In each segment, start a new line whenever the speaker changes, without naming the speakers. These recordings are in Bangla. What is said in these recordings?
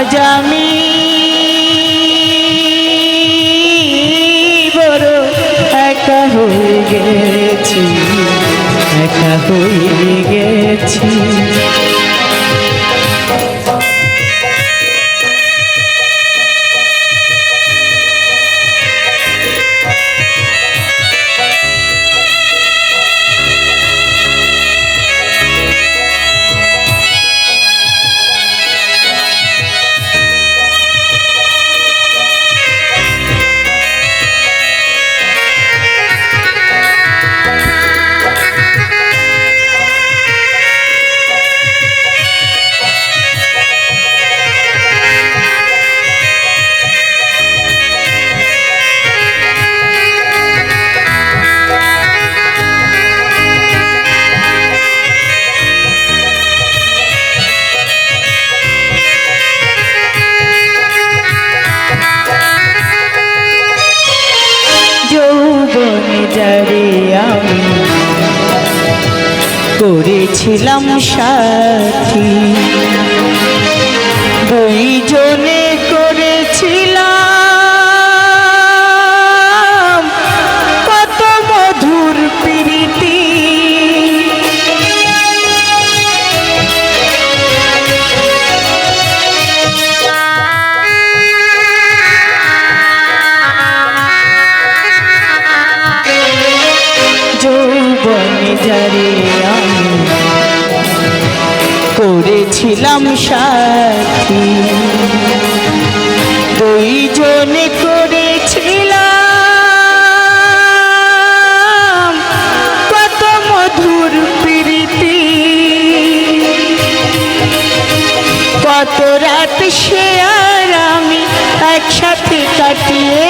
আজ আমি বড় একা হয়ে গেছি একা হয়ে গেছি। করেছিলাম সাথী। করেছিলাম সাথী। দুইজনে করেছিলাম কত মধুর প্রীতি। কত রাত সে আর আমি একসাথে কাটিয়েছি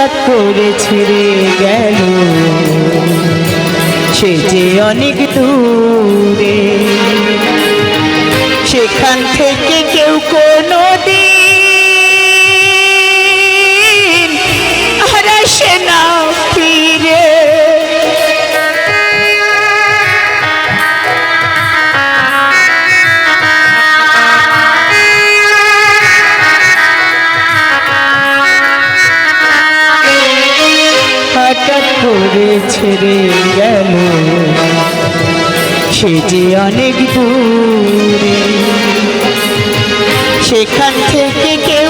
হঠাৎ করে ছেড়ে গেল। সে যে অনেক দূরে সেখান থেকে কেউ কোনো দিন করে ছেড়ে গেল। সে অনেক দূরে সেখান থেকে কেউ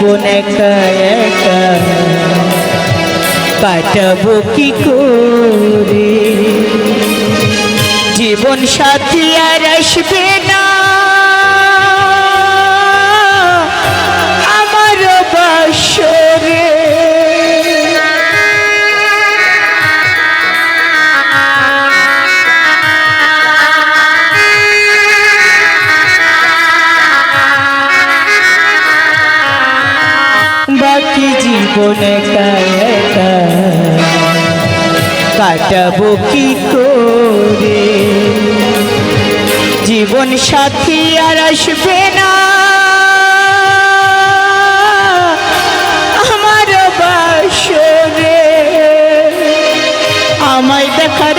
জীবন একা কি করে? জীবন সাথী আর আসবে একা একা কাটাবো কি করে? জীবন সাথী আর আসবে না। আমার বাসরে আমায় দেখার